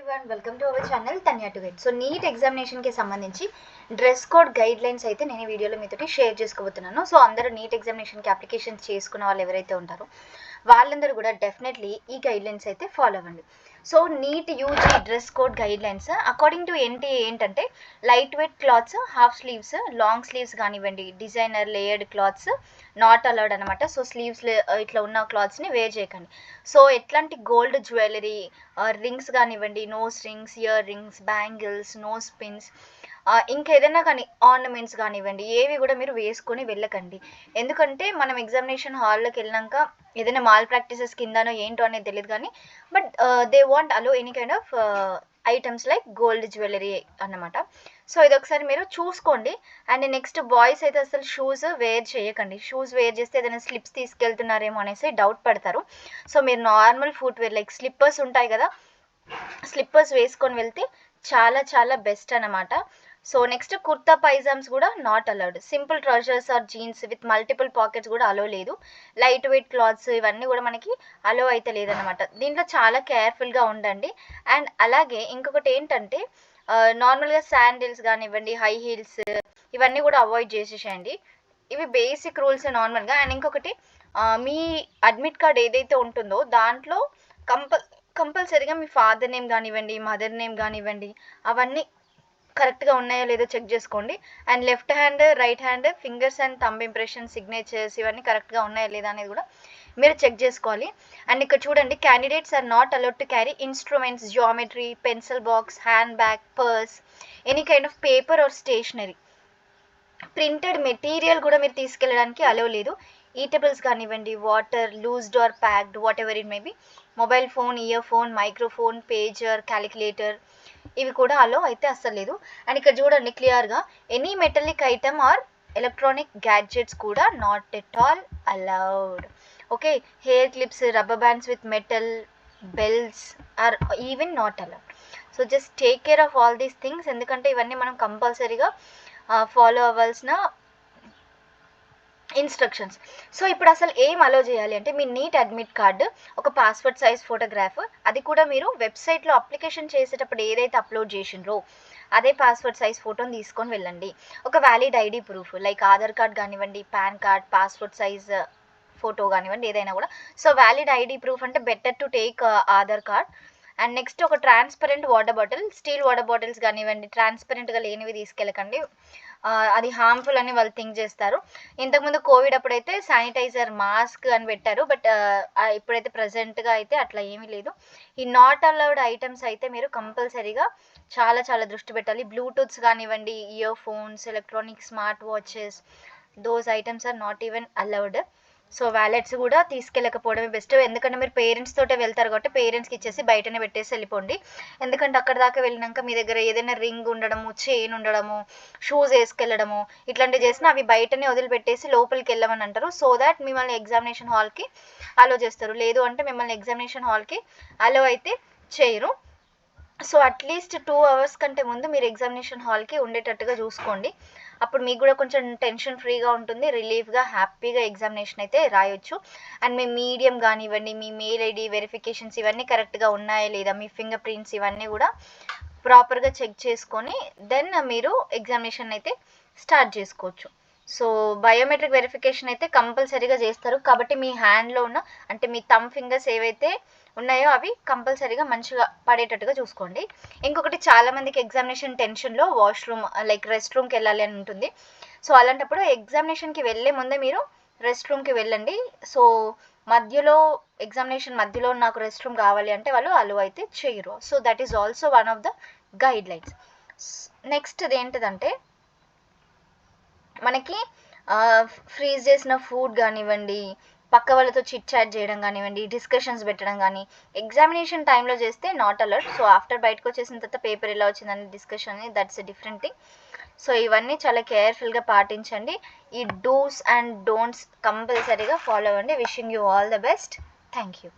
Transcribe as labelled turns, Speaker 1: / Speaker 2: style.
Speaker 1: Everyone welcome to our channel Tanya to guide so NEET ఎగ్జామినేషన్కి సంబంధించి dress code guide lines అయితే నేను ఈ వీడియోలో మీతోటి షేర్ చేసుకోబోతున్నాను సో అందరూ నీట్ ఎగ్జామినేషన్కి అప్లికేషన్ చేసుకున్న వాళ్ళు ఎవరైతే ఉంటారో వాళ్ళందరూ కూడా డెఫినెట్లీ ఈ గైడ్లైన్స్ అయితే ఫాలో అవ్వండి. So NEET UG dress code guidelines according to NT ఏంటంటే light weight clothes half sleeves long sleeves కానివ్వండి designer layered clothes not allowed అనమాట సో స్లీవ్స్ ఇట్లా ఉన్న క్లాత్స్ని వేర్ చేయకండి. సో ఎట్లాంటి గోల్డ్ జ్యువెలరీ రింగ్స్ కానివ్వండి nose rings ear rings bangles nose pins ఇంకేదైనా కానీ ఆర్నమెంట్స్ కానివ్వండి ఏవి కూడా మీరు వేసుకొని వెళ్ళకండి. ఎందుకంటే మనం ఎగ్జామినేషన్ హాల్లోకి వెళ్ళినాక ఏదైనా మాల్ ప్రాక్టీసెస్ కిందనో ఏంటో అనేది తెలియదు కానీ but they want allow any kind of items like gold jewellery అన్నమాట. సో ఇది ఒకసారి మీరు చూసుకోండి. అండ్ నెక్స్ట్ బాయ్స్ అయితే అసలు షూస్ వేర్ చేయకండి. షూస్ వేర్ చేస్తే ఏదైనా స్లిప్స్ తీసుకెళ్తున్నారేమో అనేసి డౌట్ పడతారు. సో మీరు normal footwear like slippers ఉంటాయి కదా స్లిప్పర్స్ వేసుకొని వెళ్తే చాలా చాలా బెస్ట్ అన్నమాట. సో నెక్స్ట్ కుర్తా పైజామ్స్ కూడా not allowed simple trousers or jeans with multiple pockets కూడా అలో లేదు. లైట్ వెయిట్ క్లాత్స్ ఇవన్నీ కూడా మనకి అలో అయితే లేదనమాట దీంట్లో చాలా కేర్ఫుల్గా ఉండండి. అండ్ అలాగే ఇంకొకటి ఏంటంటే నార్మల్గా శాండిల్స్ కానివ్వండి హై హీల్స్ ఇవన్నీ కూడా అవాయిడ్ చేసేసేయండి. ఇవి బేసిక్ రూల్స్ నార్మల్గా అండ్ ఇంకొకటి మీ అడ్మిట్ కార్డ్ ఏదైతే ఉంటుందో దాంట్లో కంపల్ కంపల్సరీగా మీ ఫాదర్ నేమ్ కానివ్వండి మదర్ నేమ్ కానివ్వండి అవన్నీ కరెక్ట్గా ఉన్నాయో లేదో చెక్ చేసుకోండి. And left hand right hand fingers and thumb impression signatures ఇవన్నీ కరెక్ట్గా ఉన్నాయా లేదా అనేది కూడా మీరు చెక్ చేసుకోవాలి. అండ్ ఇక్కడ చూడండి candidates are not allowed to carry instruments geometry pencil box hand bag purse any kind of paper or stationery printed material కూడా మీరు తీసుకెళ్ళడానికి అలవ్ లేదు. ఈటబుల్స్ కానివ్వండి water loosed or packed whatever it may mobile phone earphone microphone pager calculator ఇవి కూడా అలో అయితే అస్సలు లేదు. అండ్ ఇక్కడ చూడండి క్లియర్గా any metallic item or electronic gadgets కూడా not at all allowed okay hair clips rubber bands with metal bells or even not allowed so just take care of all these things ఎందుకంటే ఇవన్నీ మనం కంపల్సరీగా follow అవ్వాల్సిన instructions. So ఇప్పుడు అసలు ఏం allow చేయాలి అంటే మీ నీట్ అడ్మిట్ కార్డు ఒక పాస్పోర్ట్ సైజ్ ఫోటోగ్రాఫ్ అది కూడా మీరు వెబ్సైట్లో అప్లికేషన్ చేసేటప్పుడు ఏదైతే అప్లోడ్ చేసిండ్రో అదే పాస్పోర్ట్ సైజ్ ఫోటోని తీసుకొని వెళ్ళండి. ఒక valid ID proof like Aadhaar card కానివ్వండి PAN card passport size photo కానివ్వండి ఏదైనా కూడా. సో వ్యాలిడ్ ఐడి ప్రూఫ్ అంటే better to take Aadhaar card. And next ఒక transparent water bottle steel water bottles కానివ్వండి ట్రాన్స్పరెంట్గా లేనివి తీసుకెళ్ళకండి. అది హార్మ్ఫుల్ అని వాళ్ళు థింక్ చేస్తారు. ఇంతకుముందు కోవిడ్ అప్పుడైతే శానిటైజర్ మాస్క్ అని పెట్టారు బట్ ఇప్పుడైతే ప్రజెంట్గా అయితే అట్లా ఏమీ లేదు. ఈ నాట్ అలౌడ్ ఐటమ్స్ అయితే మీరు కంపల్సరీగా చాలా చాలా దృష్టి పెట్టాలి. బ్లూటూత్స్ కానివ్వండి earphones electronic smart watches those items are not even allowed so wallets కూడా తీసుకెళ్ళకపోవడమే బెస్ట్ ఎందుకంటే మీరు పేరెంట్స్ తోటే వెళ్తారు కాబట్టి పేరెంట్స్కి ఇచ్చేసి బయటనే పెట్టేసి వెళ్ళిపోండి. ఎందుకంటే అక్కడ దాకా వెళ్ళినాక మీ దగ్గర ఏదైనా రింగ్ ఉండడము చైన్ ఉండడము షూస్ వేసుకెళ్ళడము ఇట్లాంటివి చేసినా అవి బయటనే వదిలిపెట్టేసి లోపలికి వెళ్ళమని అంటారు. సో దాట్ మిమ్మల్ని ఎగ్జామినేషన్ హాల్కి అలో చేస్తారు. లేదు అంటే మిమ్మల్ని ఎగ్జామినేషన్ హాల్కి అలో అయితే చేయరు. సో అట్లీస్ట్ టూ అవర్స్ కంటే ముందు మీరు ఎగ్జామినేషన్ హాల్కి ఉండేటట్టుగా చూసుకోండి. అప్పుడు మీకు కూడా కొంచెం టెన్షన్ ఫ్రీగా ఉంటుంది రిలీఫ్గా హ్యాపీగా ఎగ్జామినేషన్ అయితే రాయొచ్చు. అండ్ మీ మీడియం కానివ్వండి మీ మెయిల్ ఐడి వెరిఫికేషన్స్ ఇవన్నీ కరెక్ట్గా ఉన్నాయా లేదా మీ ఫింగర్ ప్రింట్స్ ఇవన్నీ కూడా ప్రాపర్గా చెక్ చేసుకొని దెన్ మీరు ఎగ్జామినేషన్ అయితే స్టార్ట్ చేసుకోవచ్చు. సో బయోమెట్రిక్ వెరిఫికేషన్ అయితే కంపల్సరీగా చేస్తారు. కాబట్టి మీ హ్యాండ్లో ఉన్న అంటే మీ థమ్ ఫింగర్స్ ఏవైతే ఉన్నాయో అవి కంపల్సరీగా మంచిగా పడేటట్టుగా చూసుకోండి. ఇంకొకటి చాలామందికి ఎగ్జామినేషన్ టెన్షన్లో వాష్రూమ్ లైక్ రెస్ట్ రూమ్కి వెళ్ళాలి అని ఉంటుంది. సో అలాంటప్పుడు ఎగ్జామినేషన్కి వెళ్ళే ముందే మీరు రెస్ట్ రూమ్కి వెళ్ళండి. సో మధ్యలో ఎగ్జామినేషన్ మధ్యలో నాకు రెస్ట్ రూమ్ కావాలి అంటే వాళ్ళు అలో అయితే చేయరు. So that is also one of the guidelines next ఏంటిదంటే మనకి ఫ్రీజ్ చేసిన ఫుడ్ కానివ్వండి పక్క వాళ్ళతో చిట్ చాట్ చేయడం కానివ్వండి డిస్కషన్స్ పెట్టడం కానీ ఎగ్జామినేషన్ టైంలో చేస్తే నాట్ అలర్ట్ సో ఆఫ్టర్ బయటకు వచ్చేసిన తర్వాత పేపర్ ఎలా వచ్చిందని discussion that's different thing so ఇవన్నీ చాలా కేర్ఫుల్గా పాటించండి. ఈ డూస్ అండ్ డోంట్స్ కంపల్సరీగా ఫాలో అవ్వండి. Wishing you all the best thank you